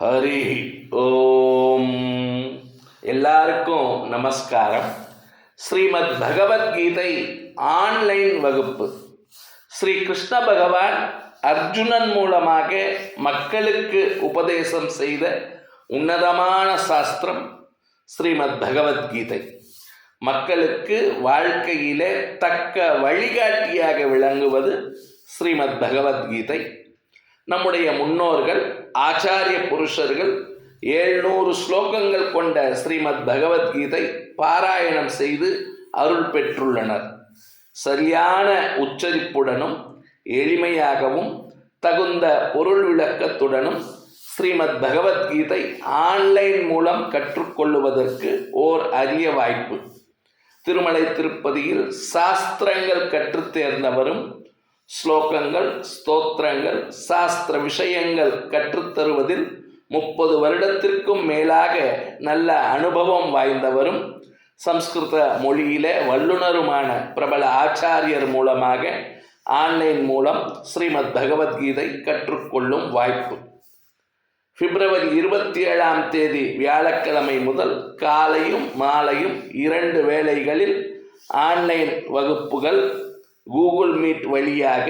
ஹரி ஓம். எல்லாருக்கும் நமஸ்காரம். ஸ்ரீமத் பகவத்கீதை ஆன்லைன் வகுப்பு. ஸ்ரீ கிருஷ்ண பகவான் அர்ஜுனன் மூலமாக மக்களுக்கு உபதேசம் செய்த உன்னதமான சாஸ்திரம் ஸ்ரீமத் பகவத்கீதை. மக்களுக்கு வாழ்க்கையிலே தக்க வழிகாட்டியாக விளங்குவது ஸ்ரீமத் பகவத்கீதை. நம்முடைய முன்னோர்கள் ஆச்சாரிய புருஷர்கள் ஏழ்நூறு ஸ்லோகங்கள் கொண்ட ஸ்ரீமத் பகவத்கீதை பாராயணம் செய்து அருள் பெற்றுள்ளனர். சரியான உச்சரிப்புடனும் எளிமையாகவும் தகுந்த பொருள் விளக்கத்துடனும் ஸ்ரீமத் பகவத்கீதை ஆன்லைன் மூலம் கற்றுக்கொள்ளுவதற்கு ஓர் அரிய வாய்ப்பு. திருமலை திருப்பதியில் சாஸ்திரங்கள் கற்றுத் தேர்ந்தவரும் ஸ்லோகங்கள் ஸ்தோத்திரங்கள் சாஸ்திர விஷயங்கள் கற்றுத்தருவதில் முப்பது வருடத்திற்கும் மேலாக நல்ல அனுபவம் வாய்ந்தவரும் சம்ஸ்கிருத மொழியிலே வல்லுனருமான பிரபல ஆச்சாரியர் மூலமாக ஆன்லைன் மூலம் ஸ்ரீமத் பகவத்கீதை கற்றுக்கொள்ளும் வாய்ப்பு. பிப்ரவரி இருபத்தி ஏழாம் தேதி வியாழக்கிழமை முதல் காலையும் மாலையும் இரண்டு வேளைகளில் ஆன்லைன் வகுப்புகள் கூகுள் மீட் வழியாக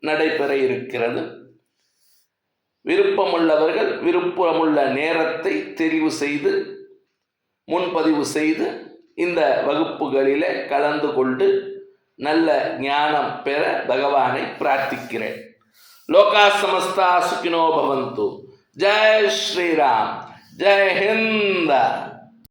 நடைபெற இருக்கிறது. விருப்பமுள்ளவர்கள் விருப்பமுள்ள நேரத்தை தெரிவு செய்து முன்பதிவு செய்து இந்த வகுப்புகளில் கலந்து கொண்டு நல்ல ஞானம் பெற பகவானை பிரார்த்திக்கிறேன். லோகா சமஸ்தா சுகினோ பவந்து. ஜெய் ஸ்ரீராம். ஜெய் ஹிந்தா.